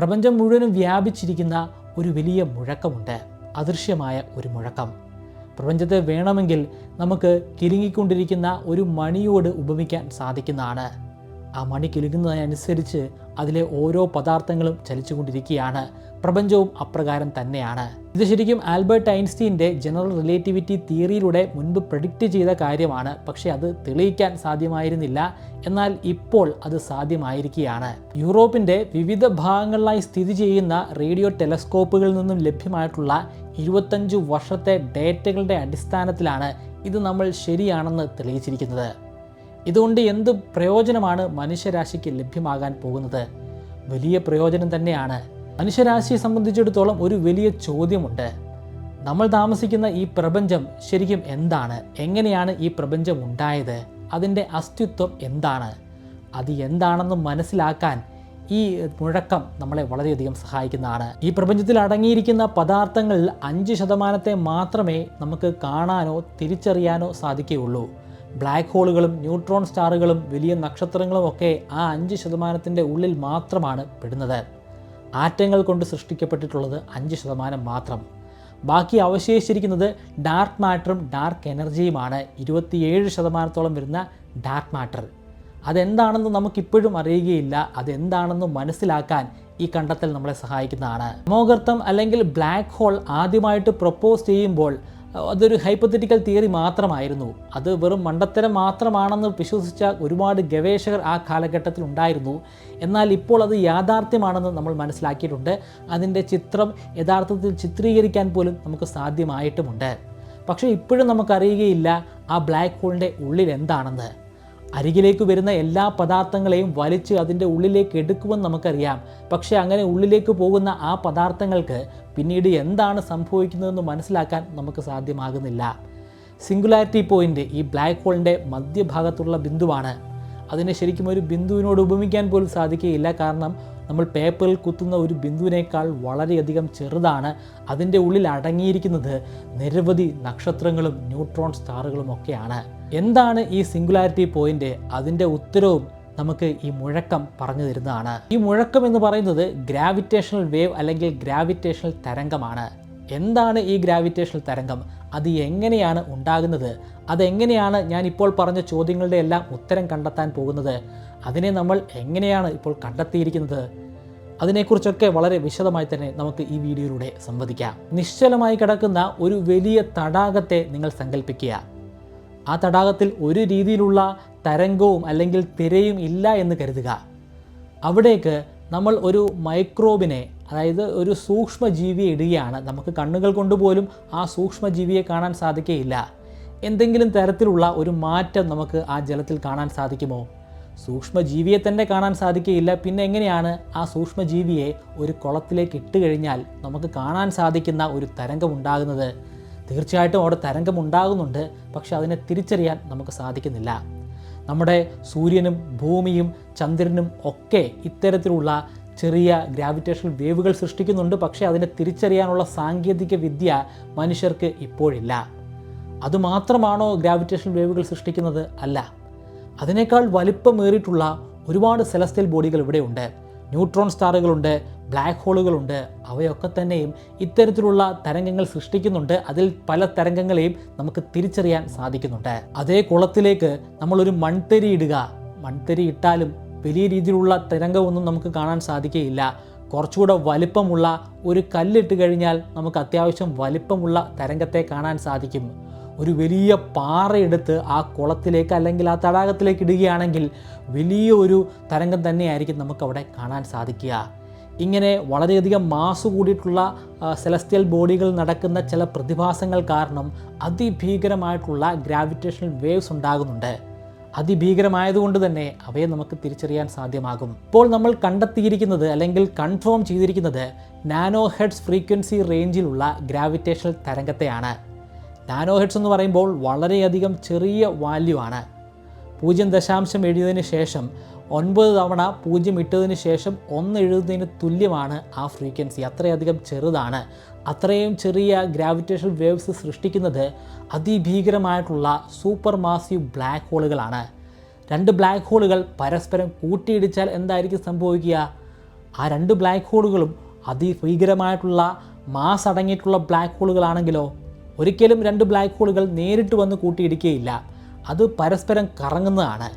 പ്രപഞ്ചം മുഴുവനും വ്യാപിച്ചിരിക്കുന്ന ഒരു വലിയ മുഴക്കമുണ്ട്. അദൃശ്യമായ ഒരു മുഴക്കം. പ്രപഞ്ചത്തെ വേണമെങ്കിൽ നമുക്ക് കിലുങ്ങിക്കൊണ്ടിരിക്കുന്ന ഒരു മണിയോട് ഉപമിക്കാൻ സാധിക്കുന്നതാണ്. ആ മണി കിലുങ്ങുന്നതിനനുസരിച്ച് അതിലെ ഓരോ പദാർത്ഥങ്ങളും ചലിച്ചുകൊണ്ടിരിക്കുകയാണ്. പ്രപഞ്ചവും അപ്രകാരം തന്നെയാണ്. ഇത് ശരിക്കും ആൽബർട്ട് ഐൻസ്റ്റീന്റെ ജനറൽ റിലേറ്റിവിറ്റി തിയറിയിലൂടെ മുൻപ് പ്രഡിക്റ്റ് ചെയ്ത കാര്യമാണ്. പക്ഷേ അത് തെളിയിക്കാൻ സാധ്യമായിരുന്നില്ല. എന്നാൽ ഇപ്പോൾ അത് സാധ്യമായിരിക്കുകയാണ്. യൂറോപ്പിന്റെ വിവിധ ഭാഗങ്ങളിലായി സ്ഥിതി ചെയ്യുന്ന റേഡിയോ ടെലസ്കോപ്പുകളിൽ നിന്നും ലഭ്യമായിട്ടുള്ള ഇരുപത്തഞ്ച് വർഷത്തെ ഡേറ്റകളുടെ അടിസ്ഥാനത്തിലാണ് ഇത് നമ്മൾ ശരിയാണെന്ന് തെളിയിച്ചിരിക്കുന്നത്. ഇതുകൊണ്ട് എന്ത് പ്രയോജനമാണ് മനുഷ്യരാശിക്ക് ലഭ്യമാകാൻ പോകുന്നത്? വലിയ പ്രയോജനം തന്നെയാണ്. മനുഷ്യരാശിയെ സംബന്ധിച്ചിടത്തോളം ഒരു വലിയ ചോദ്യമുണ്ട്. നമ്മൾ താമസിക്കുന്ന ഈ പ്രപഞ്ചം ശരിക്കും എന്താണ്? എങ്ങനെയാണ് ഈ പ്രപഞ്ചം ഉണ്ടായത്? അതിന്റെ അസ്തിത്വം എന്താണ്? അത് എന്താണെന്ന് മനസ്സിലാക്കാൻ ഈ മുഴക്കം നമ്മളെ വളരെയധികം സഹായിക്കുന്നതാണ്. ഈ പ്രപഞ്ചത്തിൽ അടങ്ങിയിരിക്കുന്ന പദാർത്ഥങ്ങളിൽ അഞ്ച് ശതമാനത്തെ മാത്രമേ നമുക്ക് കാണാനോ തിരിച്ചറിയാനോ സാധിക്കുകയുള്ളൂ. ബ്ലാക്ക് ഹോളുകളും ന്യൂട്രോൺ സ്റ്റാറുകളും വലിയ നക്ഷത്രങ്ങളും ഒക്കെ ആ അഞ്ച് ശതമാനത്തിന്റെ ഉള്ളിൽ മാത്രമാണ് പെടുന്നത്. ആറ്റങ്ങൾ കൊണ്ട് സൃഷ്ടിക്കപ്പെട്ടിട്ടുള്ളത് അഞ്ച് ശതമാനം മാത്രം. ബാക്കി അവശേഷിച്ചിരിക്കുന്നത് ഡാർക്ക് മാറ്ററും ഡാർക്ക് എനർജിയുമാണ് ഇരുപത്തിയേഴ് ശതമാനത്തോളം വരുന്ന ഡാർക്ക് മാറ്റർ അതെന്താണെന്ന് നമുക്കിപ്പോഴും അറിയുകയില്ല. അതെന്താണെന്ന് മനസ്സിലാക്കാൻ ഈ കണ്ടെത്തൽ നമ്മളെ സഹായിക്കുന്നതാണ്. അമോഗർത്തം അല്ലെങ്കിൽ ബ്ലാക്ക് ഹോൾ ആദ്യമായിട്ട് പ്രപ്പോസ് ചെയ്യുമ്പോൾ അതൊരു ഹൈപ്പത്തറ്റിക്കൽ തിയറി മാത്രമായിരുന്നു. അത് വെറും മണ്ടത്തരം മാത്രമാണെന്ന് വിശ്വസിച്ച ഒരുപാട് ഗവേഷകർ ആ കാലഘട്ടത്തിൽ ഉണ്ടായിരുന്നു. എന്നാൽ ഇപ്പോൾ അത് യാഥാർത്ഥ്യമാണെന്ന് നമ്മൾ മനസ്സിലാക്കിയിട്ടുണ്ട്. അതിന്റെ ചിത്രം യഥാർത്ഥത്തിൽ ചിത്രീകരിക്കാൻ പോലും നമുക്ക് സാധ്യമായിട്ടുമുണ്ട്. പക്ഷേ ഇപ്പോഴും നമുക്കറിയുകയില്ല ആ ബ്ലാക്ക് ഹോളിന്റെ ഉള്ളിൽ എന്താണെന്ന്. അരികിലേക്ക് വരുന്ന എല്ലാ പദാർത്ഥങ്ങളെയും വലിച്ച് അതിന്റെ ഉള്ളിലേക്ക് എടുക്കുമെന്ന് നമുക്കറിയാം. പക്ഷേ അങ്ങനെ ഉള്ളിലേക്ക് പോകുന്ന ആ പദാർത്ഥങ്ങൾക്ക് പിന്നീട് എന്താണ് സംഭവിക്കുന്നതെന്ന് മനസ്സിലാക്കാൻ നമുക്ക് സാധ്യമാകുന്നില്ല. സിംഗുലാരിറ്റി പോയിന്റ് ഈ ബ്ലാക്ക് ഹോളിന്റെ മധ്യഭാഗത്തുള്ള ബിന്ദുവാണ്. അതിനെ ശരിക്കും ഒരു ബിന്ദുവിനോട് ഉപമിക്കാൻ പോലും സാധിക്കുകയില്ല. കാരണം നമ്മൾ പേപ്പറിൽ കുത്തുന്ന ഒരു ബിന്ദുവിനേക്കാൾ വളരെയധികം ചെറുതാണ് അതിന്റെ ഉള്ളിൽ അടങ്ങിയിരിക്കുന്നത് നിരവധി നക്ഷത്രങ്ങളും ന്യൂട്രോൺ സ്റ്റാറുകളും ഒക്കെയാണ്. എന്താണ് ഈ സിംഗുലാരിറ്റി പോയിന്റ് അതിന്റെ ഉത്തരവും നമുക്ക് ഈ മുഴക്കം പറഞ്ഞു തരുന്നതാണ്. ഈ മുഴക്കം എന്ന് പറയുന്നത് ഗ്രാവിറ്റേഷണൽ വേവ് അല്ലെങ്കിൽ ഗ്രാവിറ്റേഷണൽ തരംഗമാണ്. എന്താണ് ഈ ഗ്രാവിറ്റേഷണൽ തരംഗം? അത് എങ്ങനെയാണ് ഉണ്ടാകുന്നത്? അതെങ്ങനെയാണ് ഞാൻ ഇപ്പോൾ പറഞ്ഞ ചോദ്യങ്ങളുടെ എല്ലാം ഉത്തരം കണ്ടെത്താൻ പോകുന്നത്? അതിനെ നമ്മൾ എങ്ങനെയാണ് ഇപ്പോൾ കണ്ടെത്തിയിരിക്കുന്നത്? അതിനെക്കുറിച്ചൊക്കെ വളരെ വിശദമായി തന്നെ നമുക്ക് ഈ വീഡിയോയിലൂടെ സംവദിക്കാം. നിശ്ചലമായി കിടക്കുന്ന ഒരു വലിയ തടാകത്തെ നിങ്ങൾ സങ്കല്പിക്കുക ആ തടാകത്തിൽ ഒരു രീതിയിലുള്ള തരംഗവും അല്ലെങ്കിൽ തിരയും ഇല്ല എന്ന് കരുതുക. അവിടേക്ക് നമ്മൾ ഒരു മൈക്രോബിനെ അതായത് ഒരു സൂക്ഷ്മജീവിയെ ഇടുകയാണ്. നമുക്ക് കണ്ണുകൾ കൊണ്ടുപോലും ആ സൂക്ഷ്മജീവിയെ കാണാൻ സാധിക്കുകയില്ല. എന്തെങ്കിലും തരത്തിലുള്ള ഒരു മാറ്റം നമുക്ക് ആ ജലത്തിൽ കാണാൻ സാധിക്കുമോ? സൂക്ഷ്മജീവിയെ തന്നെ കാണാൻ സാധിക്കുകയില്ല. പിന്നെ എങ്ങനെയാണ് ആ സൂക്ഷ്മജീവിയെ ഒരു കുളത്തിലേക്ക് ഇട്ട് കഴിഞ്ഞാൽ നമുക്ക് കാണാൻ സാധിക്കുന്ന ഒരു തരംഗം ഉണ്ടാകുന്നത് തീർച്ചയായിട്ടും അവിടെ തരംഗം ഉണ്ടാകുന്നുണ്ട് പക്ഷെ അതിനെ തിരിച്ചറിയാൻ നമുക്ക് സാധിക്കുന്നില്ല. നമ്മുടെ സൂര്യനും ഭൂമിയും ചന്ദ്രനും ഒക്കെ ഇത്തരത്തിലുള്ള ചെറിയ ഗ്രാവിറ്റേഷണൽ വേവുകൾ സൃഷ്ടിക്കുന്നുണ്ട് പക്ഷേ അതിനെ തിരിച്ചറിയാനുള്ള സാങ്കേതിക വിദ്യ മനുഷ്യർക്ക് ഇപ്പോഴില്ല. അതുമാത്രമാണോ ഗ്രാവിറ്റേഷണൽ വേവുകൾ സൃഷ്ടിക്കുന്നത്? അല്ല. അതിനേക്കാൾ വലിപ്പമേറിയിട്ടുള്ള ഒരുപാട് സെലസ്റ്റൽ ബോഡികൾ ഇവിടെയുണ്ട്. ന്യൂട്രോൺ സ്റ്റാറുകളുണ്ട് ബ്ലാക്ക് ഹോളുകളുണ്ട് അവയൊക്കെ തന്നെയും ഇത്തരത്തിലുള്ള തരംഗങ്ങൾ സൃഷ്ടിക്കുന്നുണ്ട്. അതിൽ പല തരംഗങ്ങളെയും നമുക്ക് തിരിച്ചറിയാൻ സാധിക്കുന്നുണ്ട്. അതേ കുളത്തിലേക്ക് നമ്മളൊരു മൺതരി ഇടുക. മൺതരി ഇട്ടാലും വലിയ രീതിയിലുള്ള തരംഗമൊന്നും നമുക്ക് കാണാൻ സാധിക്കുകയില്ല. കുറച്ചുകൂടെ വലിപ്പമുള്ള ഒരു കല്ലിട്ട് കഴിഞ്ഞാൽ നമുക്ക് അത്യാവശ്യം വലിപ്പമുള്ള തരംഗത്തെ കാണാൻ സാധിക്കും. ഒരു വലിയ പാറയെടുത്ത് ആ കുളത്തിലേക്ക് അല്ലെങ്കിൽ ആ തടാകത്തിലേക്ക് ഇടുകയാണെങ്കിൽ വലിയ ഒരു തരംഗം തന്നെയായിരിക്കും നമുക്കവിടെ കാണാൻ സാധിക്കുക. ഇങ്ങനെ വളരെയധികം മാസ് കൂടിയിട്ടുള്ള സെലസ്റ്റിയൽ ബോഡികൾ നടക്കുന്ന ചില പ്രതിഭാസങ്ങൾ കാരണം അതിഭീകരമായിട്ടുള്ള ഗ്രാവിറ്റേഷണൽ വേവ്സ് ഉണ്ടാകുന്നുണ്ട്. അതിഭീകരമായതുകൊണ്ട് തന്നെ അവയെ നമുക്ക് തിരിച്ചറിയാൻ സാധ്യമാകും. ഇപ്പോൾ നമ്മൾ കണ്ടെത്തിയിരിക്കുന്നത് അല്ലെങ്കിൽ കൺഫേം ചെയ്തിരിക്കുന്നത് നാനോ ഹെഡ്സ് ഫ്രീക്വൻസി റേഞ്ചിലുള്ള ഗ്രാവിറ്റേഷണൽ തരംഗത്തെയാണ്. നാനോ ഹെഡ്സ് എന്ന് പറയുമ്പോൾ വളരെയധികം ചെറിയ വാല്യൂ ആണ്. പൂജ്യം ദശാംശം എഴുതിയതിന് ശേഷം ഒൻപത് തവണ പൂജ്യം ഇട്ടതിന് ശേഷം ഒന്ന് എഴുതുന്നതിന് തുല്യമാണ് ആ ഫ്രീക്വൻസി അത്രയധികം ചെറുതാണ്. അത്രയും ചെറിയ ഗ്രാവിറ്റേഷൻ വേവ്സ് സൃഷ്ടിക്കുന്നത് അതിഭീകരമായിട്ടുള്ള സൂപ്പർ മാസീവ് ബ്ലാക്ക് ഹോളുകളാണ് രണ്ട് ബ്ലാക്ക് ഹോളുകൾ പരസ്പരം കൂട്ടിയിടിച്ചാൽ എന്തായിരിക്കും സംഭവിക്കുക? ആ രണ്ട് ബ്ലാക്ക് ഹോളുകളും അതിഭീകരമായിട്ടുള്ള മാസ് അടങ്ങിയിട്ടുള്ള ബ്ലാക്ക് ഹോളുകളാണെങ്കിലോ ഒരിക്കലും രണ്ട് ബ്ലാക്ക് ഹോളുകൾ നേരിട്ട് വന്ന് കൂട്ടിയിടിക്കുകയില്ല അത് പരസ്പരം കറങ്ങുന്നതാണ്.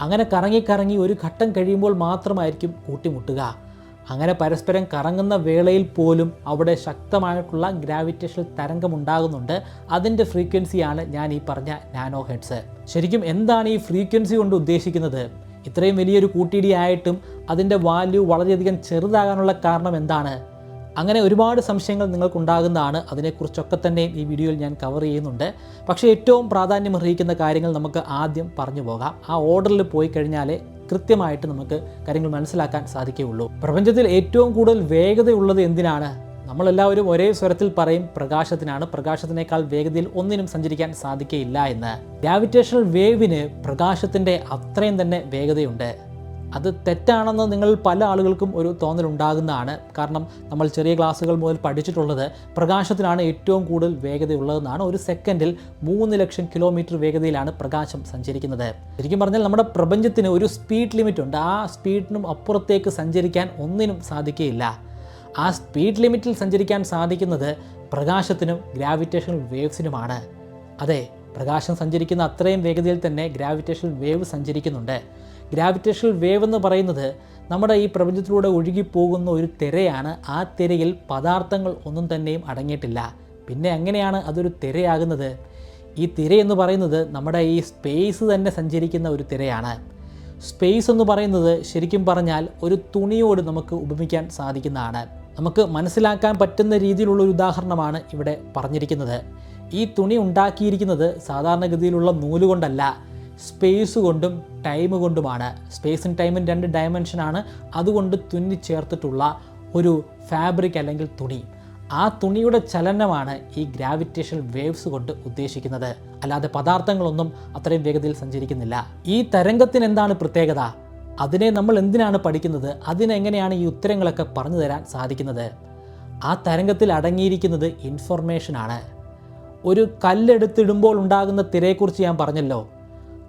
അങ്ങനെ കറങ്ങി കറങ്ങി ഒരു ഘട്ടം കഴിയുമ്പോൾ മാത്രമായിരിക്കും കൂട്ടിമുട്ടുക. അങ്ങനെ പരസ്പരം കറങ്ങുന്ന വേളയിൽ പോലും അവിടെ ശക്തമായിട്ടുള്ള ഗ്രാവിറ്റേഷണൽ തരംഗം ഉണ്ടാകുന്നുണ്ട് അതിന്റെ ഫ്രീക്വൻസിയാണ് ഞാൻ ഈ പറഞ്ഞ നാനോ ഹെഡ്സ് ശരിക്കും എന്താണ് ഈ ഫ്രീക്വൻസി കൊണ്ട് ഉദ്ദേശിക്കുന്നത്? ഇത്രയും വലിയൊരു കൂട്ടിയിടിയായിട്ടും അതിന്റെ വാല്യൂ വളരെയധികം ചെറുതാകാനുള്ള കാരണം എന്താണ്? അങ്ങനെ ഒരുപാട് സംശയങ്ങൾ നിങ്ങൾക്കുണ്ടാകുന്നതാണ്. അതിനെക്കുറിച്ചൊക്കെ തന്നെ ഈ വീഡിയോയിൽ ഞാൻ കവർ ചെയ്യുന്നുണ്ട്. പക്ഷേ ഏറ്റവും പ്രാധാന്യം അർഹിക്കുന്ന കാര്യങ്ങൾ നമുക്ക് ആദ്യം പറഞ്ഞു പോകാം. ആ ഓർഡറിൽ പോയി കഴിഞ്ഞാലേ കൃത്യമായിട്ട് നമുക്ക് കാര്യങ്ങൾ മനസ്സിലാക്കാൻ സാധിക്കുകയുള്ളൂ. പ്രപഞ്ചത്തിൽ ഏറ്റവും കൂടുതൽ വേഗതയുള്ളത് എന്തിനാണ്? നമ്മളെല്ലാവരും ഒരേ സ്വരത്തിൽ പറയും പ്രകാശത്തിനാണ്. പ്രകാശത്തിനേക്കാൾ വേഗതയിൽ ഒന്നിനും സഞ്ചരിക്കാൻ സാധിക്കുകയില്ല എന്ന്. ഗ്രാവിറ്റേഷണൽ വേവിന് പ്രകാശത്തിന്റെ അത്രയും തന്നെ വേഗതയുണ്ട്. അത് തെറ്റാണെന്ന് നിങ്ങൾ പല ആളുകൾക്കും ഒരു തോന്നലുണ്ടാകുന്നതാണ്. കാരണം നമ്മൾ ചെറിയ ക്ലാസ്സുകൾ മുതൽ പഠിച്ചിട്ടുള്ളത് പ്രകാശത്തിനാണ് ഏറ്റവും കൂടുതൽ വേഗതയുള്ളതെന്നാണ്. ഒരു സെക്കൻഡിൽ മൂന്ന് ലക്ഷം കിലോമീറ്റർ വേഗതയിലാണ് പ്രകാശം സഞ്ചരിക്കുന്നത്. ശരിക്കും പറഞ്ഞാൽ നമ്മുടെ പ്രപഞ്ചത്തിന് ഒരു സ്പീഡ് ലിമിറ്റ് ഉണ്ട് ആ സ്പീഡിനും അപ്പുറത്തേക്ക് സഞ്ചരിക്കാൻ ഒന്നിനും സാധിക്കുകയില്ല. ആ സ്പീഡ് ലിമിറ്റിൽ സഞ്ചരിക്കാൻ സാധിക്കുന്നത് പ്രകാശത്തിനും ഗ്രാവിറ്റേഷണൽ വേവ്സിനുമാണ്. അതെ പ്രകാശം സഞ്ചരിക്കുന്ന അത്രയും വേഗതയിൽ തന്നെ ഗ്രാവിറ്റേഷണൽ വേവ് സഞ്ചരിക്കുന്നുണ്ട്. ഗ്രാവിറ്റേഷണൽ വേവ് എന്ന് പറയുന്നത് നമ്മുടെ ഈ പ്രപഞ്ചത്തിലൂടെ ഒഴുകിപ്പോകുന്ന ഒരു തിരയാണ്. ആ തിരയിൽ പദാർത്ഥങ്ങൾ ഒന്നും തന്നെയും അടങ്ങിയിട്ടില്ല. പിന്നെ എങ്ങനെയാണ് അതൊരു തിരയാകുന്നത്? ഈ തിര എന്ന് പറയുന്നത് നമ്മുടെ ഈ സ്പേസ് തന്നെ സഞ്ചരിക്കുന്ന ഒരു തിരയാണ്. സ്പേസ് എന്ന് പറയുന്നത് ശരിക്കും പറഞ്ഞാൽ ഒരു തുണിയോട് നമുക്ക് ഉപമിക്കാൻ സാധിക്കുന്നതാണ്. നമുക്ക് മനസ്സിലാക്കാൻ പറ്റുന്ന രീതിയിലുള്ള ഒരു ഉദാഹരണമാണ് ഇവിടെ പറഞ്ഞിരിക്കുന്നത്. ഈ തുണി ഉണ്ടാക്കിയിരിക്കുന്നത് സാധാരണഗതിയിലുള്ള നൂൽ കൊണ്ടല്ല. സ്പേസ് കൊണ്ടും ടൈം കൊണ്ടുമാണ്. സ്പേസും ടൈമും രണ്ട് ഡയമെൻഷനാണ് അതുകൊണ്ട് തുന്നി ചേർത്തിട്ടുള്ള ഒരു ഫാബ്രിക് അല്ലെങ്കിൽ തുണി. ആ തുണിയുടെ ചലനമാണ് ഈ ഗ്രാവിറ്റേഷൻ വേവ്സ് കൊണ്ട് ഉദ്ദേശിക്കുന്നത്. അല്ലാതെ പദാർത്ഥങ്ങളൊന്നും അത്രയും വേഗതയിൽ സഞ്ചരിക്കുന്നില്ല. ഈ തരംഗത്തിന് എന്താണ് പ്രത്യേകത? അതിനെ നമ്മൾ എന്തിനാണ് പഠിക്കുന്നത്? അതിനെങ്ങനെയാണ് ഈ ഉത്തരങ്ങളൊക്കെ പറഞ്ഞു തരാൻ സാധിക്കുന്നത്? ആ തരംഗത്തിൽ അടങ്ങിയിരിക്കുന്നത് ഇൻഫർമേഷനാണ് ഒരു കല്ലെടുത്തിടുമ്പോൾ ഉണ്ടാകുന്ന തിരയെക്കുറിച്ച് ഞാൻ പറഞ്ഞല്ലോ.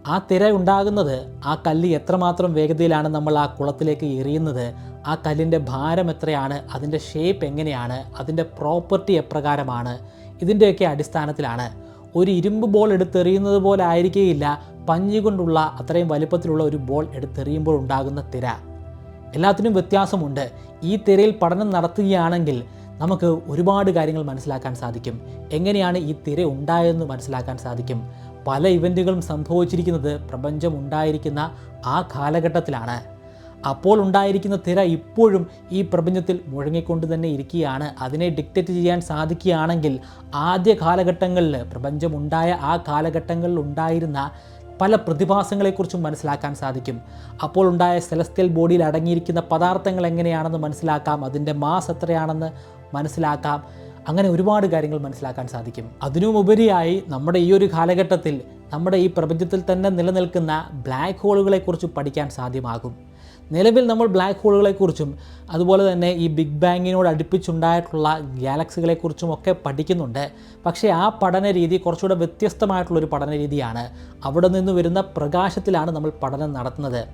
ആ തിര ഉണ്ടാകുന്നത് ആ കല്ല് എത്രമാത്രം വേഗതയിലാണ് നമ്മൾ ആ കുളത്തിലേക്ക് എറിയുന്നത് ആ കല്ലിന്റെ ഭാരം എത്രയാണ് അതിന്റെ ഷേപ്പ് എങ്ങനെയാണ് അതിന്റെ പ്രോപ്പർട്ടി എപ്രകാരമാണ് ഇതിന്റെയൊക്കെ അടിസ്ഥാനത്തിലാണ്. ഒരു ഇരുമ്പ് ബോൾ എടുത്തെറിയുന്നത് പോലെ ആയിരിക്കുകയില്ല പഞ്ഞി കൊണ്ടുള്ള അത്രയും വലിപ്പത്തിലുള്ള ഒരു ബോൾ എടുത്തെറിയുമ്പോൾ ഉണ്ടാകുന്ന തിര. എല്ലാത്തിനും വ്യത്യാസമുണ്ട്. ഈ തിരയിൽ പഠനം നടത്തുകയാണെങ്കിൽ നമുക്ക് ഒരുപാട് കാര്യങ്ങൾ മനസ്സിലാക്കാൻ സാധിക്കും. എങ്ങനെയാണ് ഈ തിര ഉണ്ടായതെന്ന് മനസ്സിലാക്കാൻ സാധിക്കും. പല ഇവന്റുകളും സംഭവിച്ചിരിക്കുന്നത് പ്രപഞ്ചം ഉണ്ടായിരിക്കുന്ന ആ കാലഘട്ടത്തിലാണ്. അപ്പോൾ ഉണ്ടായിരിക്കുന്ന തിര ഇപ്പോഴും ഈ പ്രപഞ്ചത്തിൽ മുഴങ്ങിക്കൊണ്ട് തന്നെ ഇരിക്കുകയാണ്. അതിനെ ഡിക്റ്റേറ്റ് ചെയ്യാൻ സാധിക്കുകയാണെങ്കിൽ ആദ്യ കാലഘട്ടങ്ങളിൽ പ്രപഞ്ചമുണ്ടായ ആ കാലഘട്ടങ്ങളിൽ ഉണ്ടായിരുന്ന പല പ്രതിഭാസങ്ങളെക്കുറിച്ചും മനസ്സിലാക്കാൻ സാധിക്കും. അപ്പോൾ ഉണ്ടായ സെലസ്ത്യൽ ബോഡിയിൽ അടങ്ങിയിരിക്കുന്ന പദാർത്ഥങ്ങൾ എങ്ങനെയാണെന്ന് മനസ്സിലാക്കാം? അതിന്റെ മാസ് എത്രയാണെന്ന് മനസ്സിലാക്കാം? അങ്ങനെ ഒരുപാട് കാര്യങ്ങൾ മനസ്സിലാക്കാൻ സാധിക്കും. അതിനുമുപരിയായി നമ്മുടെ ഈ ഒരു കാലഘട്ടത്തിൽ നമ്മുടെ ഈ പ്രപഞ്ചത്തിൽ തന്നെ നിലനിൽക്കുന്ന ബ്ലാക്ക് ഹോളുകളെക്കുറിച്ച് പഠിക്കാൻ സാധ്യമാകും. നിലവിൽ നമ്മൾ ബ്ലാക്ക് ഹോളുകളെക്കുറിച്ചും അതുപോലെ തന്നെ ഈ ബിഗ് ബാങ്ങിനോട് അടുപ്പിച്ചുണ്ടായിട്ടുള്ള ഗാലക്സികളെക്കുറിച്ചും ഒക്കെ പഠിക്കുന്നുണ്ട്. പക്ഷേ ആ പഠന രീതി കുറച്ചുകൂടെ വ്യത്യസ്തമായിട്ടുള്ളൊരു പഠന രീതിയാണ് അവിടെ നിന്ന് വരുന്ന പ്രകാശത്തിലാണ് നമ്മൾ പഠനം നടത്തുന്നത്.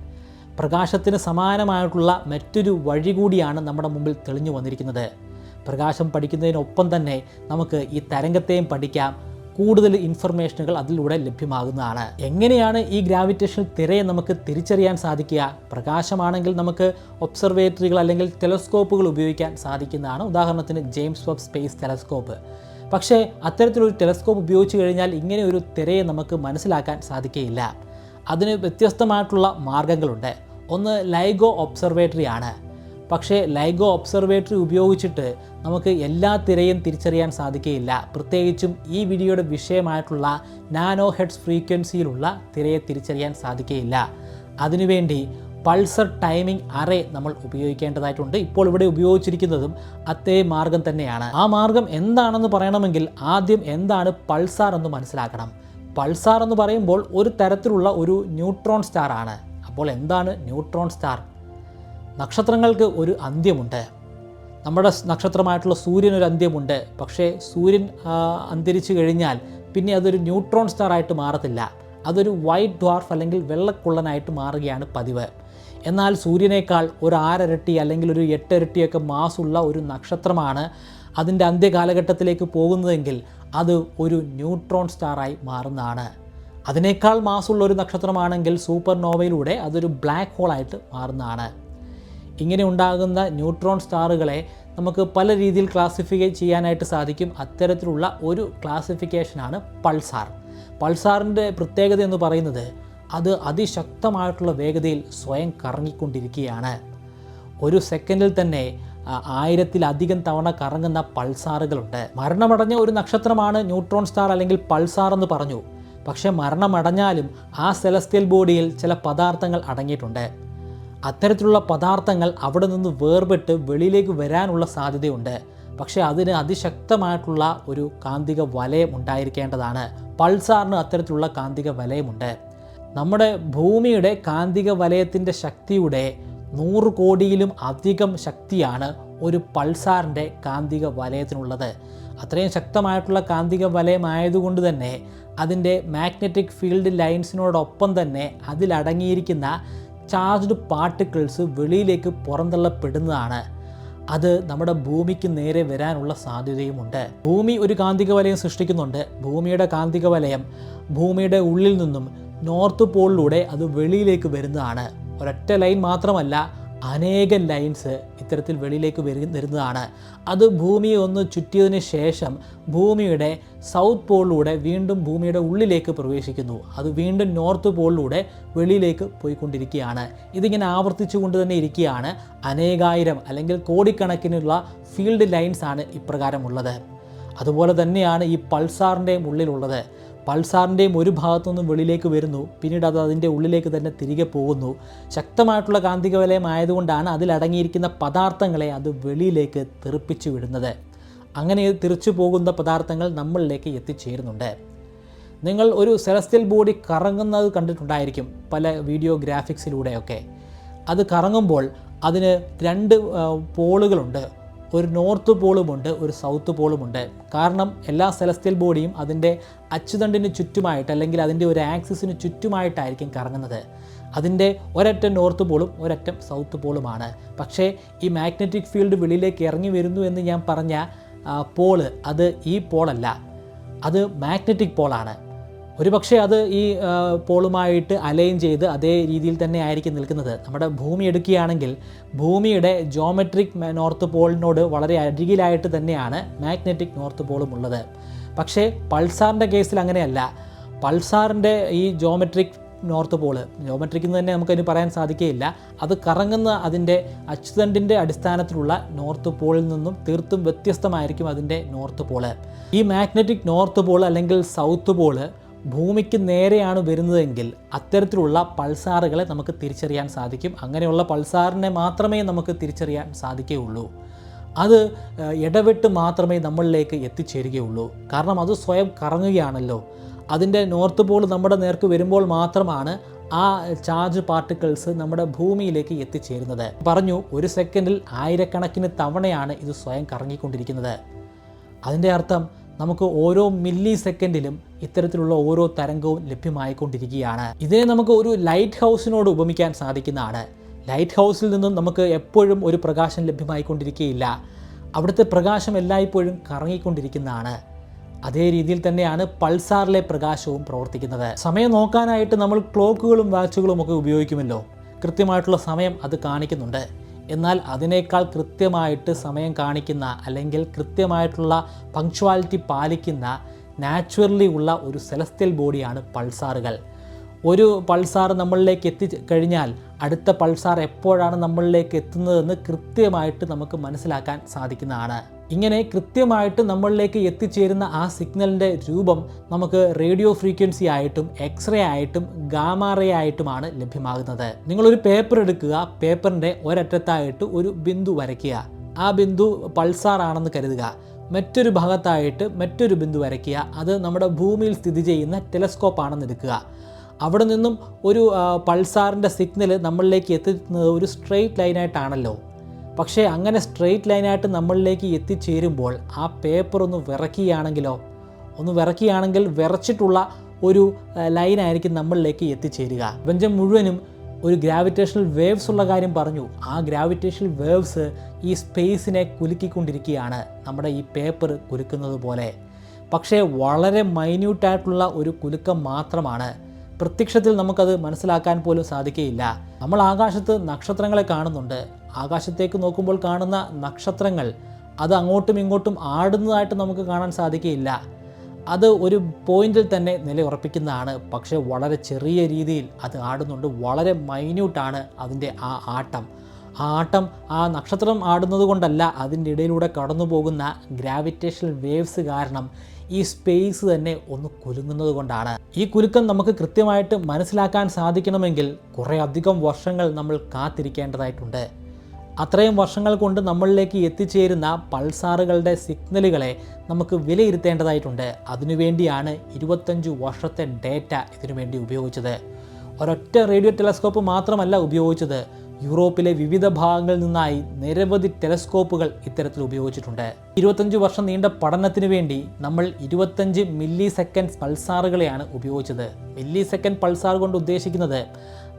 പ്രകാശത്തിന് സമാനമായിട്ടുള്ള മറ്റൊരു വഴി കൂടിയാണ് നമ്മുടെ മുമ്പിൽ തെളിഞ്ഞു വന്നിരിക്കുന്നത്. പ്രകാശം പഠിക്കുന്നതിനൊപ്പം തന്നെ നമുക്ക് ഈ തരംഗത്തെയും പഠിക്കാം. കൂടുതൽ ഇൻഫർമേഷനുകൾ അതിലൂടെ ലഭ്യമാകുന്നതാണ്. എങ്ങനെയാണ് ഈ ഗ്രാവിറ്റേഷണൽ തിരയെ നമുക്ക് തിരിച്ചറിയാൻ സാധിക്കുക? പ്രകാശമാണെങ്കിൽ നമുക്ക് ഒബ്സർവേറ്ററികൾ അല്ലെങ്കിൽ ടെലസ്കോപ്പുകൾ ഉപയോഗിക്കാൻ സാധിക്കുന്നതാണ്. ഉദാഹരണത്തിന് ജെയിംസ് വെബ് സ്പേസ് ടെലസ്കോപ്പ്. പക്ഷേ അത്തരത്തിലൊരു ടെലസ്കോപ്പ് ഉപയോഗിച്ച് കഴിഞ്ഞാൽ ഇങ്ങനെ ഒരു തിരയെ നമുക്ക് മനസ്സിലാക്കാൻ സാധിക്കുകയില്ല അതിന് വ്യത്യസ്തമായിട്ടുള്ള മാർഗങ്ങളുണ്ട്. ഒന്ന് ലൈഗോ ഒബ്സർവേറ്ററി ആണ് പക്ഷേ ലൈഗോ ഒബ്സർവേറ്ററി ഉപയോഗിച്ചിട്ട് നമുക്ക് എല്ലാ തിരയും തിരിച്ചറിയാൻ സാധിക്കുകയില്ല. പ്രത്യേകിച്ചും ഈ വീഡിയോയുടെ വിഷയമായിട്ടുള്ള നാനോ ഹെഡ്സ് ഫ്രീക്വൻസിയിലുള്ള തിരയെ തിരിച്ചറിയാൻ സാധിക്കുകയില്ല. അതിനുവേണ്ടി പൾസർ ടൈമിംഗ് അറേ നമ്മൾ ഉപയോഗിക്കേണ്ടതായിട്ടുണ്ട്. ഇപ്പോൾ ഇവിടെ ഉപയോഗിച്ചിരിക്കുന്നതും അതേ മാർഗം തന്നെയാണ്. ആ മാർഗം എന്താണെന്ന് പറയണമെങ്കിൽ ആദ്യം എന്താണ് പൾസാർ എന്ന് മനസ്സിലാക്കണം. പൾസാർ എന്ന് പറയുമ്പോൾ ഒരു തരത്തിലുള്ള ഒരു ന്യൂട്രോൺ സ്റ്റാർ ആണ്. അപ്പോൾ എന്താണ് ന്യൂട്രോൺ സ്റ്റാർ? നക്ഷത്രങ്ങൾക്ക് ഒരു അന്ത്യമുണ്ട്. നമ്മുടെ നക്ഷത്രമായിട്ടുള്ള സൂര്യൻ ഒരു അന്ത്യമുണ്ട്. പക്ഷേ സൂര്യൻ അന്തരിച്ചു കഴിഞ്ഞാൽ പിന്നെ അതൊരു ന്യൂട്രോൺ സ്റ്റാർ ആയിട്ട് മാറത്തില്ല. അതൊരു വൈറ്റ് ഡ്വാർഫ് അല്ലെങ്കിൽ വെള്ളക്കുള്ളനായിട്ട് മാറുകയാണ് പതിവ്. എന്നാൽ സൂര്യനേക്കാൾ ഒരു ആറരട്ടി അല്ലെങ്കിൽ ഒരു എട്ടരട്ടിയൊക്കെ മാസുള്ള ഒരു നക്ഷത്രമാണ് അതിന്റെ അന്ത്യകാലഘട്ടത്തിലേക്ക് പോകുന്നതെങ്കിൽ അത് ഒരു ന്യൂട്രോൺ സ്റ്റാറായി മാറുന്നതാണ്. അതിനേക്കാൾ മാസുള്ള ഒരു നക്ഷത്രമാണെങ്കിൽ സൂപ്പർ നോവയിലൂടെ അതൊരു ബ്ലാക്ക് ഹോളായിട്ട് മാറുന്നതാണ്. ഇങ്ങനെ ഉണ്ടാകുന്ന ന്യൂട്രോൺ സ്റ്റാറുകളെ നമുക്ക് പല രീതിയിൽ ക്ലാസിഫൈ ചെയ്യാനായിട്ട് സാധിക്കും. അത്തരത്തിലുള്ള ഒരു ക്ലാസിഫിക്കേഷനാണ് പൾസാർ. പൾസാറിന്റെ പ്രത്യേകത എന്ന് പറയുന്നത് അത് അതിശക്തമായിട്ടുള്ള വേഗതയിൽ സ്വയം കറങ്ങിക്കൊണ്ടിരിക്കുകയാണ്. ഒരു സെക്കൻഡിൽ തന്നെ ആയിരത്തിലധികം തവണ കറങ്ങുന്ന പൾസാറുകളുണ്ട്. മരണമടഞ്ഞ ഒരു നക്ഷത്രമാണ് ന്യൂട്രോൺ സ്റ്റാർ അല്ലെങ്കിൽ പൾസാർ എന്ന് പറഞ്ഞു. പക്ഷേ മരണമടഞ്ഞാലും ആ സെലസ്റ്റിയൽ ബോഡിയിൽ ചില പദാർത്ഥങ്ങൾ അടങ്ങിയിട്ടുണ്ട്. അത്തരത്തിലുള്ള പദാർത്ഥങ്ങൾ അവിടെ നിന്ന് വേർപെട്ട് വെളിയിലേക്ക് വരാനുള്ള സാധ്യതയുണ്ട്. പക്ഷേ അതിന് അതിശക്തമായിട്ടുള്ള ഒരു കാന്തിക വലയം ഉണ്ടായിരിക്കേണ്ടതാണ്. പൾസാറിന് അത്തരത്തിലുള്ള കാന്തിക വലയമുണ്ട്. നമ്മുടെ ഭൂമിയുടെ കാന്തിക വലയത്തിന്റെ ശക്തിയുടെ നൂറ് കോടിയിലും അധികം ശക്തിയാണ് ഒരു പൾസാറിന്റെ കാന്തിക വലയത്തിനുള്ളത്. അത്രയും ശക്തമായിട്ടുള്ള കാന്തിക വലയമായതുകൊണ്ട് തന്നെ അതിന്റെ മാഗ്നറ്റിക് ഫീൽഡ് ലൈൻസിനോടൊപ്പം തന്നെ അതിലടങ്ങിയിരിക്കുന്ന ചാർജ്ഡ് പാർട്ടിക്കിൾസ് വെളിയിലേക്ക് പുറന്തള്ളപ്പെടുന്നതാണ്. അത് നമ്മുടെ ഭൂമിക്ക് നേരെ വരാനുള്ള സാധ്യതയുമുണ്ട്. ഭൂമി ഒരു കാന്തിക വലയം സൃഷ്ടിക്കുന്നുണ്ട്. ഭൂമിയുടെ കാന്തിക വലയം ഭൂമിയുടെ ഉള്ളിൽ നിന്നും നോർത്ത് പോളിലൂടെ അത് വെളിയിലേക്ക് വരുന്നതാണ്. ഒരൊറ്റ ലൈൻ മാത്രമല്ല അനേകം ലൈൻസ് ഇത്തരത്തിൽ വെളിയിലേക്ക് വരു വരുന്നതാണ്. അത് ഭൂമിയെ ഒന്ന് ചുറ്റിയതിന് ശേഷം ഭൂമിയുടെ സൗത്ത് പോളിലൂടെ വീണ്ടും ഭൂമിയുടെ ഉള്ളിലേക്ക് പ്രവേശിക്കുന്നു. അത് വീണ്ടും നോർത്ത് പോളിലൂടെ വെളിയിലേക്ക് പോയിക്കൊണ്ടിരിക്കുകയാണ്. ഇതിങ്ങനെ ആവർത്തിച്ചുകൊണ്ട് തന്നെ ഇരിക്കുകയാണ്. അനേകായിരം അല്ലെങ്കിൽ കോടിക്കണക്കിനുള്ള ഫീൽഡ് ലൈൻസ് ആണ് ഇപ്രകാരമുള്ളത്. അതുപോലെ തന്നെയാണ് ഈ പൾസാറിന്റെയും ഉള്ളിലുള്ളത്. പൾസാറിന്റെയും ഒരു ഭാഗത്തുനിന്നും വെളിയിലേക്ക് വരുന്നു. പിന്നീട് അത് അതിന്റെ ഉള്ളിലേക്ക് തന്നെ തിരികെ പോകുന്നു. ശക്തമായിട്ടുള്ള കാന്തിക വലയം ആയതുകൊണ്ടാണ് അതിലടങ്ങിയിരിക്കുന്ന പദാർത്ഥങ്ങളെ അത് വെളിയിലേക്ക് തെറിപ്പിച്ചു വിടുന്നത്. അങ്ങനെ തിരിച്ചു പോകുന്ന പദാർത്ഥങ്ങൾ നമ്മളിലേക്ക് എത്തിച്ചേരുന്നുണ്ട്. നിങ്ങൾ ഒരു സെലസ്റ്റ്യൽ ബോഡി കറങ്ങുന്നത് കണ്ടിട്ടുണ്ടായിരിക്കും പല വീഡിയോ ഗ്രാഫിക്സിലൂടെയൊക്കെ. അത് കറങ്ങുമ്പോൾ അതിന് രണ്ട് പോളുകളുണ്ട്. ഒരു നോർത്ത് പോളുമുണ്ട് ഒരു സൗത്ത് പോളുമുണ്ട്. കാരണം എല്ലാ സെലസ്റ്റിയൽ ബോഡിയും അതിന്റെ അച്ചുതണ്ടിന് ചുറ്റുമായിട്ട് അല്ലെങ്കിൽ അതിന്റെ ഒരു ആക്സിസിന് ചുറ്റുമായിട്ടായിരിക്കും കറങ്ങുന്നത്. അതിന്റെ ഒരറ്റം നോർത്ത് പോളും ഒരറ്റം സൗത്ത് പോളുമാണ്. പക്ഷേ ഈ മാഗ്നറ്റിക് ഫീൽഡ് വെളിയിലേക്ക് ഇറങ്ങി വരുന്നു എന്ന് ഞാൻ പറഞ്ഞ പോൾ അത് ഈ പോളല്ല. അത് മാഗ്നറ്റിക് പോളാണ്. ഒരുപക്ഷെ അത് ഈ പോളുമായിട്ട് അലൈൻ ചെയ്ത് അതേ രീതിയിൽ തന്നെ ആയിരിക്കും നിൽക്കുന്നത്. നമ്മുടെ ഭൂമി എടുക്കുകയാണെങ്കിൽ ഭൂമിയുടെ ജോമെട്രിക് നോർത്ത് പോളിനോട് വളരെ അരികിലായിട്ട് തന്നെയാണ് മാഗ്നറ്റിക് നോർത്ത് പോളും ഉള്ളത് പക്ഷേ പൾസാറിന്റെ കേസിൽ അങ്ങനെയല്ല. പൾസാറിന്റെ ഈ ജോമെട്രിക് നോർത്ത് പോൾ ജോമെട്രിക് എന്ന് തന്നെ നമുക്കതിന് പറയാൻ സാധിക്കുകയില്ല അത് കറങ്ങുന്ന അതിന്റെ അച്ചുതണ്ടിന്റെ അടിസ്ഥാനത്തിലുള്ള നോർത്ത് പോളിൽ നിന്നും തീർത്തും വ്യത്യസ്തമായിരിക്കും അതിന്റെ നോർത്ത് പോൾ. ഈ മാഗ്നറ്റിക് നോർത്ത് പോൾ അല്ലെങ്കിൽ സൗത്ത് പോൾ ഭൂമിക്ക് നേരെയാണ് വരുന്നതെങ്കിൽ അത്തരത്തിലുള്ള പൾസാറുകളെ നമുക്ക് തിരിച്ചറിയാൻ സാധിക്കും. അങ്ങനെയുള്ള പൾസാറിനെ മാത്രമേ നമുക്ക് തിരിച്ചറിയാൻ സാധിക്കുകയുള്ളൂ. അത് ഇടവിട്ട് മാത്രമേ നമ്മളിലേക്ക് എത്തിച്ചേരുകയുള്ളൂ. കാരണം അത് സ്വയം കറങ്ങുകയാണല്ലോ. അതിന്റെ നോർത്ത് പോൾ നമ്മുടെ നേർക്ക് വരുമ്പോൾ മാത്രമാണ് ആ ചാർജ് പാർട്ടിക്കിൾസ് നമ്മുടെ ഭൂമിയിലേക്ക് എത്തിച്ചേരുന്നത്. പറഞ്ഞു ഒരു സെക്കൻഡിൽ ആയിരക്കണക്കിന് തവണയാണ് ഇത് സ്വയം കറങ്ങിക്കൊണ്ടിരിക്കുന്നത്. അതിന്റെ അർത്ഥം നമുക്ക് ഓരോ മില്ലി സെക്കൻഡിലും ഇത്തരത്തിലുള്ള ഓരോ തരംഗവും ലഭ്യമായിക്കൊണ്ടിരിക്കുകയാണ്. ഇതിനെ നമുക്ക് ഒരു ലൈറ്റ് ഹൗസിനോട് ഉപമിക്കാൻ സാധിക്കുന്നതാണ്. ലൈറ്റ് ഹൗസിൽ നിന്നും നമുക്ക് എപ്പോഴും ഒരു പ്രകാശം ലഭ്യമായിക്കൊണ്ടിരിക്കുകയില്ല. അവിടുത്തെ പ്രകാശം എല്ലായ്പ്പോഴും കറങ്ങിക്കൊണ്ടിരിക്കുന്നതാണ്. അതേ രീതിയിൽ തന്നെയാണ് പൾസാറിലെ പ്രകാശവും പ്രവർത്തിക്കുന്നത്. സമയം നോക്കാനായിട്ട് നമ്മൾ ക്ലോക്കുകളും വാച്ചുകളും ഒക്കെ ഉപയോഗിക്കുമല്ലോ. കൃത്യമായിട്ടുള്ള സമയം അത് കാണിക്കുന്നുണ്ട്. എന്നാൽ അതിനേക്കാൾ കൃത്യമായിട്ട് സമയം കാണിക്കുന്ന അല്ലെങ്കിൽ കൃത്യമായിട്ടുള്ള പങ്ക്ച്വാലിറ്റി പാലിക്കുന്ന നാച്ചുറലി ഉള്ള ഒരു സെലസ്ത്യൽ ബോഡിയാണ് പൾസാറുകൾ. ഒരു പൾസാർ നമ്മളിലേക്ക് എത്തി കഴിഞ്ഞാൽ അടുത്ത പൾസാർ എപ്പോഴാണ് നമ്മളിലേക്ക് എത്തുന്നതെന്ന് കൃത്യമായിട്ട് നമുക്ക് മനസ്സിലാക്കാൻ സാധിക്കുന്നതാണ്. ഇങ്ങനെ കൃത്യമായിട്ട് നമ്മളിലേക്ക് എത്തിച്ചേരുന്ന ആ സിഗ്നലിന്റെ രൂപം നമുക്ക് റേഡിയോ ഫ്രീക്വൻസി ആയിട്ടും എക്സ്റേ ആയിട്ടും ഗാമാറേ ആയിട്ടുമാണ് ലഭ്യമാകുന്നത്. നിങ്ങളൊരു പേപ്പർ എടുക്കുക പേപ്പറിന്റെ ഒരറ്റത്തായിട്ട് ഒരു ബിന്ദു വരയ്ക്കുക. ആ ബിന്ദു പൾസാർ ആണെന്ന് കരുതുക. മറ്റൊരു ഭാഗത്തായിട്ട് മറ്റൊരു ബിന്ദു വരയ്ക്കുക. അത് നമ്മുടെ ഭൂമിയിൽ സ്ഥിതി ചെയ്യുന്ന ടെലസ്കോപ്പ് ആണെന്ന് എടുക്കുക. അവിടെ നിന്നും ഒരു പൾസാറിന്റെ സിഗ്നൽ നമ്മളിലേക്ക് എത്തുന്നത് ഒരു സ്ട്രെയിറ്റ് ലൈനായിട്ടാണല്ലോ. പക്ഷേ അങ്ങനെ സ്ട്രെയിറ്റ് ലൈനായിട്ട് നമ്മളിലേക്ക് എത്തിച്ചേരുമ്പോൾ ആ പേപ്പർ ഒന്ന് വിറക്കുകയാണെങ്കിലോ ഒന്ന് വിറക്കുകയാണെങ്കിൽ വിറച്ചിട്ടുള്ള ഒരു ലൈനായിരിക്കും നമ്മളിലേക്ക് എത്തിച്ചേരുക. പ്രപഞ്ചം മുഴുവനും ഒരു ഗ്രാവിറ്റേഷണൽ വേവ്സ് ഉള്ള കാര്യം പറഞ്ഞു. ആ ഗ്രാവിറ്റേഷണൽ വേവ്സ് ഈ സ്പേസിനെ കുലുക്കിക്കൊണ്ടിരിക്കുകയാണ് നമ്മുടെ ഈ പേപ്പർ കുലുക്കുന്നത് പോലെ. പക്ഷേ വളരെ മൈന്യൂട്ടായിട്ടുള്ള ഒരു കുലുക്കം മാത്രമാണ് പ്രത്യക്ഷത്തിൽ നമുക്കത് മനസ്സിലാക്കാൻ പോലും സാധിക്കുകയില്ല. നമ്മൾ ആകാശത്ത് നക്ഷത്രങ്ങളെ കാണുന്നുണ്ട്. ആകാശത്തേക്ക് നോക്കുമ്പോൾ കാണുന്ന നക്ഷത്രങ്ങൾ അത് അങ്ങോട്ടും ഇങ്ങോട്ടും ആടുന്നതായിട്ട് നമുക്ക് കാണാൻ സാധിക്കുകയില്ല. അത് ഒരു പോയിന്റിൽ തന്നെ നിലയുറപ്പിക്കുന്നതാണ്. പക്ഷേ വളരെ ചെറിയ രീതിയിൽ അത് ആടുന്നുണ്ട്. വളരെ മൈന്യൂട്ടാണ് അതിന്റെ ആ ആട്ടം. ആ ആട്ടം ആ നക്ഷത്രം ആടുന്നത് കൊണ്ടല്ല അതിന്റെ ഇടയിലൂടെ കടന്നു പോകുന്ന ഗ്രാവിറ്റേഷണൽ വേവ്സ് കാരണം ഈ സ്പേസ് തന്നെ ഒന്ന് കുലുങ്ങുന്നത് കൊണ്ടാണ്. ഈ കുലുക്കം നമുക്ക് കൃത്യമായിട്ട് മനസ്സിലാക്കാൻ സാധിക്കണമെങ്കിൽ കുറേ അധികം വർഷങ്ങൾ നമ്മൾ കാത്തിരിക്കേണ്ടതായിട്ടുണ്ട്. അത്രയും വർഷങ്ങൾ കൊണ്ട് നമ്മളിലേക്ക് എത്തിച്ചേരുന്ന പൾസാറുകളുടെ സിഗ്നലുകളെ നമുക്ക് വിലയിരുത്തേണ്ടതായിട്ടുണ്ട്. അതിനുവേണ്ടിയാണ് ഇരുപത്തഞ്ച് വർഷത്തെ ഡേറ്റ ഇതിനുവേണ്ടി ഉപയോഗിച്ചത്. ഒരൊറ്റ റേഡിയോ ടെലസ്കോപ്പ് മാത്രമല്ല ഉപയോഗിച്ചത്. യൂറോപ്പിലെ വിവിധ ഭാഗങ്ങളിൽ നിന്നായി നിരവധി ടെലസ്കോപ്പുകൾ ഇത്തരത്തിൽ ഉപയോഗിച്ചിട്ടുണ്ട്. ഇരുപത്തഞ്ച് വർഷം നീണ്ട പഠനത്തിന് വേണ്ടി നമ്മൾ ഇരുപത്തഞ്ച് മില്ലി സെക്കൻഡ് പൾസാറുകളെയാണ് ഉപയോഗിച്ചത്. മില്ലി സെക്കൻഡ് പൾസാർ കൊണ്ട് ഉദ്ദേശിക്കുന്നത്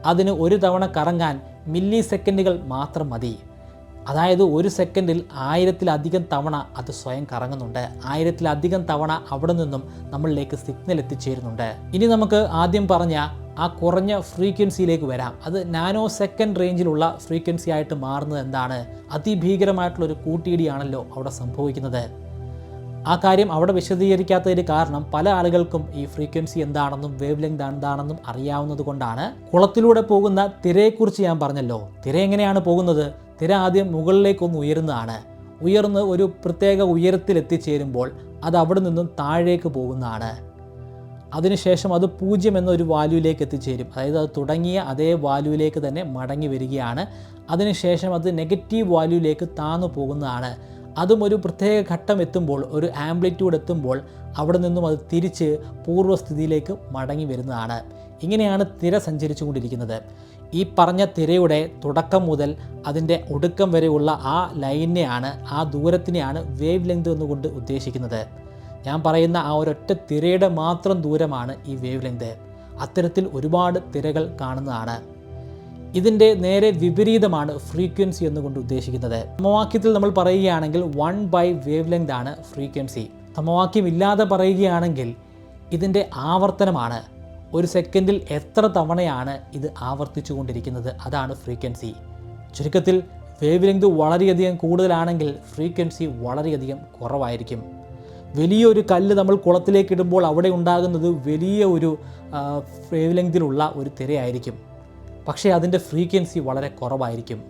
അതിന് ഒരു തവണ കറങ്ങാൻ മില്ലി സെക്കൻഡുകൾ മാത്രം മതി. അതായത് ഒരു സെക്കൻഡിൽ ആയിരത്തിലധികം തവണ അത് സ്വയം കറങ്ങുന്നുണ്ട്. ആയിരത്തിലധികം തവണ അവിടെ നിന്നും നമ്മളിലേക്ക് സിഗ്നൽ എത്തിച്ചേരുന്നുണ്ട്. ഇനി നമുക്ക് ആദ്യം പറഞ്ഞ ആ കുറഞ്ഞ ഫ്രീക്വൻസിയിലേക്ക് വരാം. അത് നാനോ സെക്കൻഡ് റേഞ്ചിലുള്ള ഫ്രീക്വൻസി ആയിട്ട് മാറുന്നത് എന്താണ്? അതിഭീകരമായിട്ടുള്ളൊരു കൂട്ടിയിടിയാണല്ലോ അവിടെ സംഭവിക്കുന്നത്. ആ കാര്യം അവിടെ വിശദീകരിക്കാത്തതിന് കാരണം പല ആളുകൾക്കും ഈ ഫ്രീക്വൻസി എന്താണെന്നും വേവ് ലെങ്ത് എന്താണെന്നും അറിയാവുന്നത് കൊണ്ടാണ് കുളത്തിലൂടെ പോകുന്ന തിരയെക്കുറിച്ച് ഞാൻ പറഞ്ഞല്ലോ. തിര എങ്ങനെയാണ് പോകുന്നത്? തിര ആദ്യം മുകളിലേക്കൊന്ന് ഉയരുന്നതാണ്. ഉയർന്ന് ഒരു പ്രത്യേക ഉയരത്തിൽ എത്തിച്ചേരുമ്പോൾ അത് അവിടെ നിന്നും താഴേക്ക് പോകുന്നതാണ്. അതിനുശേഷം അത് പൂജ്യം എന്നൊരു വാല്യൂയിലേക്ക് എത്തിച്ചേരും. അതായത് അത് തുടങ്ങിയ അതേ വാല്യൂയിലേക്ക് തന്നെ മടങ്ങി വരികയാണ്. അതിനുശേഷം അത് നെഗറ്റീവ് വാല്യൂയിലേക്ക് താന്നു പോകുന്നതാണ്. അതും ഒരു പ്രത്യേക ഘട്ടം എത്തുമ്പോൾ ഒരു ആംപ്ലിറ്റ്യൂഡ് എത്തുമ്പോൾ അവിടെ നിന്നും അത് തിരിച്ച് പൂർവസ്ഥിതിയിലേക്ക് മടങ്ങി വരുന്നതാണ്. ഇങ്ങനെയാണ് തിര സഞ്ചരിച്ചു കൊണ്ടിരിക്കുന്നത് ഈ പറഞ്ഞ തിരയുടെ തുടക്കം മുതൽ അതിന്റെ ഒടുക്കം വരെയുള്ള ആ ലൈനെയാണ് ആ ദൂരത്തിനെയാണ് വേവ് ലെങ്ത് എന്നുകൊണ്ട് ഉദ്ദേശിക്കുന്നത്. ഞാൻ പറയുന്ന ആ ഒരൊറ്റ തിരയുടെ മാത്രം ദൂരമാണ് ഈ വേവ് ലെങ്ത് അത്തരത്തിൽ ഒരുപാട് തിരകൾ കാണുന്നതാണ്. ഇതിന്റെ നേരെ വിപരീതമാണ് ഫ്രീക്വൻസി എന്നുകൊണ്ട് ഉദ്ദേശിക്കുന്നത്. സമവാക്യത്തിൽ നമ്മൾ പറയുകയാണെങ്കിൽ വൺ ബൈ വേവ് ലെങ്ത് ആണ് ഫ്രീക്വൻസി സമവാക്യം ഇല്ലാതെ പറയുകയാണെങ്കിൽ ഇതിന്റെ ആവർത്തനമാണ്. ഒരു സെക്കൻഡിൽ എത്ര തവണയാണ് ഇത് ആവർത്തിച്ചു കൊണ്ടിരിക്കുന്നത് അതാണ് ഫ്രീക്വൻസി ചുരുക്കത്തിൽ വേവ് ലെങ്ത് വളരെയധികം കൂടുതലാണെങ്കിൽ ഫ്രീക്വൻസി വളരെയധികം കുറവായിരിക്കും. വലിയൊരു കല്ല് നമ്മൾ കുളത്തിലേക്ക് ഇടുമ്പോൾ അവിടെ ഉണ്ടാകുന്നത് വലിയ ഒരു വേവ് ലെങ്തിലുള്ള ഒരു തിരയായിരിക്കും. പക്ഷേ അതിന്റെ ഫ്രീക്വൻസി വളരെ കുറവായിരിക്കും.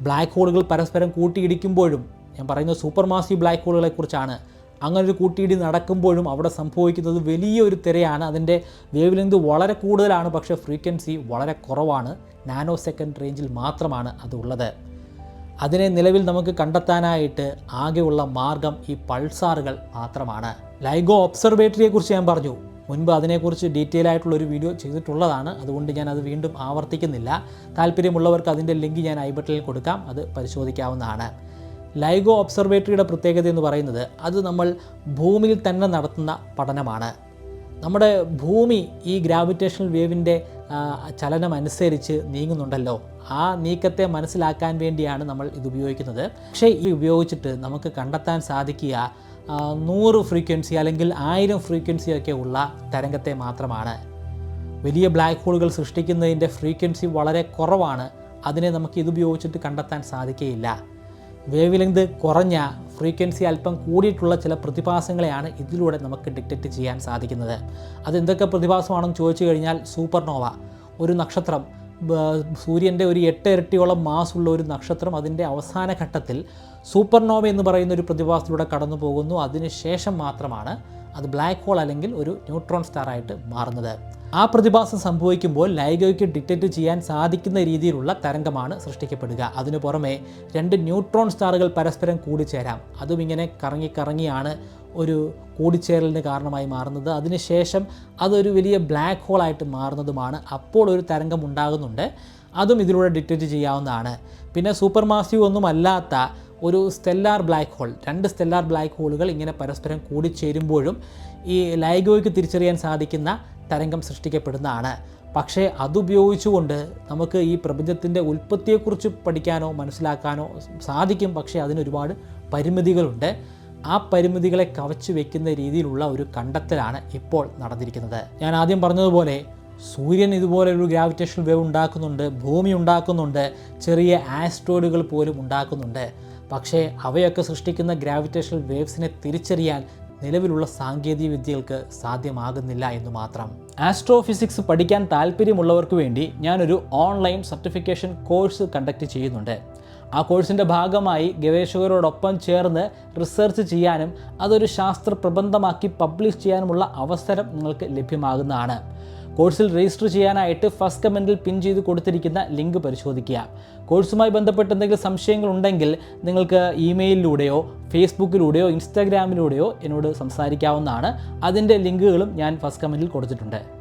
ബ്ലാക്ക് ഹോളുകൾ പരസ്പരം കൂട്ടിയിടിക്കുമ്പോഴും ഞാൻ പറയുന്ന സൂപ്പർ മാസീവ് ബ്ലാക്ക് ഹോളുകളെ കുറിച്ചാണ് അങ്ങനെ ഒരു കൂട്ടിയിടി നടക്കുമ്പോഴും അവിടെ സംഭവിക്കുന്നത് വലിയൊരു തിരയാണ്. അതിന്റെ വേവ് ലെങ്ത് വളരെ കൂടുതലാണ് പക്ഷേ ഫ്രീക്വൻസി വളരെ കുറവാണ്. നാനോ സെക്കൻഡ് റേഞ്ചിൽ മാത്രമാണ് അതുള്ളത് അതിനെ നിലവിൽ നമുക്ക് കണ്ടെത്താനായിട്ട് ആകെയുള്ള മാർഗം ഈ പൾസാറുകൾ മാത്രമാണ്. ലൈഗോ ഒബ്സർവേറ്ററിയെ കുറിച്ച് ഞാൻ പറഞ്ഞു. മുൻപ് അതിനെക്കുറിച്ച് ഡീറ്റെയിൽ ആയിട്ടുള്ള ഒരു വീഡിയോ ചെയ്തിട്ടുള്ളതാണ്. അതുകൊണ്ട് ഞാൻ അത് വീണ്ടും ആവർത്തിക്കുന്നില്ല. താല്പര്യമുള്ളവർക്ക് അതിന്റെ ലിങ്ക് ഞാൻ ഐ ബട്ടണിൽ കൊടുക്കാം. അത് പരിശോധിക്കാവുന്നതാണ്. ലൈഗോ ഒബ്സർവേറ്ററിയുടെ പ്രത്യേകത എന്ന് പറയുന്നത് അത് നമ്മൾ ഭൂമിയിൽ തന്നെ നടത്തുന്ന പഠനമാണ്. നമ്മുടെ ഭൂമി ഈ ഗ്രാവിറ്റേഷണൽ വേവിന്റെ ചലനം അനുസരിച്ച് നീങ്ങുന്നുണ്ടല്ലോ. ആ നീക്കത്തെ മനസ്സിലാക്കാൻ വേണ്ടിയാണ് നമ്മൾ ഇത് ഉപയോഗിക്കുന്നത്. പക്ഷേ ഇത് ഉപയോഗിച്ചിട്ട് നമുക്ക് കണ്ടെത്താൻ സാധിക്കുക നൂറ് ഫ്രീക്വൻസി അല്ലെങ്കിൽ ആയിരം ഫ്രീക്വൻസി ഒക്കെ ഉള്ള തരംഗത്തെ മാത്രമാണ്. വലിയ ബ്ലാക്ക് ഹോളുകൾ സൃഷ്ടിക്കുന്നതിന്റെ ഫ്രീക്വൻസി വളരെ കുറവാണ്. അതിനെ നമുക്ക് ഇത് ഉപയോഗിച്ചിട്ട് കണ്ടെത്താൻ സാധിക്കുകയില്ല. വേവ് ലെങ്ത് കുറഞ്ഞ ഫ്രീക്വൻസി അല്പം കൂടിയിട്ടുള്ള ചില പ്രതിഭാസങ്ങളെയാണ് ഇതിലൂടെ നമുക്ക് ഡിറ്റക്റ്റ് ചെയ്യാൻ സാധിക്കുന്നത്. അതെന്തൊക്കെ പ്രതിഭാസമാണെന്ന് ചോദിച്ചു കഴിഞ്ഞാൽ സൂപ്പർനോവ. ഒരു നക്ഷത്രം സൂര്യന്റെ ഒരു എട്ട് ഇരട്ടിയോളം മാസുള്ള ഒരു നക്ഷത്രം അതിന്റെ അവസാന ഘട്ടത്തിൽ സൂപ്പർനോവ എന്ന് പറയുന്ന ഒരു പ്രതിഭാസത്തിലൂടെ കടന്നു പോകുന്നു. അതിനുശേഷം മാത്രമാണ് അത് ബ്ലാക്ക് ഹോൾ അല്ലെങ്കിൽ ഒരു ന്യൂട്രോൺ സ്റ്റാർ ആയിട്ട് മാറുന്നത്. ആ പ്രതിഭാസം സംഭവിക്കുമ്പോൾ ലൈഗോയ്ക്ക് ഡിറ്റക്റ്റ് ചെയ്യാൻ സാധിക്കുന്ന രീതിയിലുള്ള തരംഗമാണ് സൃഷ്ടിക്കപ്പെടുക. അതിനു പുറമെ രണ്ട് ന്യൂട്രോൺ സ്റ്റാറുകൾ പരസ്പരം കൂടിച്ചേരാം. അതും ഇങ്ങനെ കറങ്ങി കറങ്ങിയാണ് ഒരു കൂടിച്ചേരലിന് കാരണമായി മാറുന്നത്. അതിനുശേഷം അതൊരു വലിയ ബ്ലാക്ക് ഹോളായിട്ട് മാറുന്നതുമാണ്. അപ്പോൾ ഒരു തരംഗം ഉണ്ടാകുന്നുണ്ട്. അതും ഇതിലൂടെ ഡിറ്റക്റ്റ് ചെയ്യാവുന്നതാണ്. പിന്നെ സൂപ്പർ മാസീവ് ഒന്നും അല്ലാത്ത ഒരു സ്റ്റെല്ലാർ ബ്ലാക്ക് ഹോൾ രണ്ട് സ്റ്റെല്ലാർ ബ്ലാക്ക് ഹോളുകൾ ഇങ്ങനെ പരസ്പരം കൂടിച്ചേരുമ്പോഴും ഈ ലൈഗോയ്ക്ക് തിരിച്ചറിയാൻ സാധിക്കുന്ന തരംഗം സൃഷ്ടിക്കപ്പെടുന്നതാണ്. പക്ഷേ അതുപയോഗിച്ചുകൊണ്ട് നമുക്ക് ഈ പ്രപഞ്ചത്തിന്റെ ഉൽപ്പത്തിയെക്കുറിച്ച് പഠിക്കാനോ മനസ്സിലാക്കാനോ സാധിക്കും. പക്ഷേ അതിനൊരുപാട് പരിമിതികളുണ്ട്. ആ പരിമിതികളെ കവച്ചു വെക്കുന്ന രീതിയിലുള്ള ഒരു കണ്ടെത്തലാണ് ഇപ്പോൾ നടന്നിരിക്കുന്നത്. ഞാൻ ആദ്യം പറഞ്ഞതുപോലെ സൂര്യൻ ഇതുപോലെ ഒരു ഗ്രാവിറ്റേഷൻ വേവ് ഉണ്ടാക്കുന്നുണ്ട് ഭൂമി ഉണ്ടാക്കുന്നുണ്ട് ചെറിയ ആസ്ട്രോയിഡുകൾ പോലും ഉണ്ടാക്കുന്നുണ്ട്. പക്ഷേ അവയൊക്കെ സൃഷ്ടിക്കുന്ന ഗ്രാവിറ്റേഷൻ വേവ്സിനെ തിരിച്ചറിയാൻ നിലവിലുള്ള സാങ്കേതിക വിദ്യകൾക്ക് സാധ്യമാകുന്നില്ല എന്ന് മാത്രം. ആസ്ട്രോഫിസിക്സ് പഠിക്കാൻ താല്പര്യമുള്ളവർക്ക് വേണ്ടി ഞാനൊരു ഓൺലൈൻ സർട്ടിഫിക്കേഷൻ കോഴ്സ് കണ്ടക്ട് ചെയ്യുന്നുണ്ട്. ആ കോഴ്സിന്റെ ഭാഗമായി ഗവേഷകരോടൊപ്പം ചേർന്ന് റിസർച്ച് ചെയ്യാനും അതൊരു ശാസ്ത്ര പ്രബന്ധമാക്കി പബ്ലിഷ് ചെയ്യാനുമുള്ള അവസരം നിങ്ങൾക്ക് ലഭ്യമാകുന്നതാണ്. കോഴ്സിൽ രജിസ്റ്റർ ചെയ്യാനായിട്ട് ഫസ്റ്റ് കമന്റിൽ പിൻ ചെയ്ത് കൊടുത്തിരിക്കുന്ന ലിങ്ക് പരിശോധിക്കുക. കോഴ്സുമായി ബന്ധപ്പെട്ട് എന്തെങ്കിലും സംശയങ്ങൾ ഉണ്ടെങ്കിൽ നിങ്ങൾക്ക് ഇമെയിലിലൂടെയോ ഫേസ്ബുക്കിലൂടെയോ ഇൻസ്റ്റാഗ്രാമിലൂടെയോ എന്നോട് സംസാരിക്കാവുന്നതാണ്. അതിന്റെ ലിങ്കുകളും ഞാൻ ഫസ്റ്റ് കമന്റിൽ കൊടുത്തിട്ടുണ്ട്.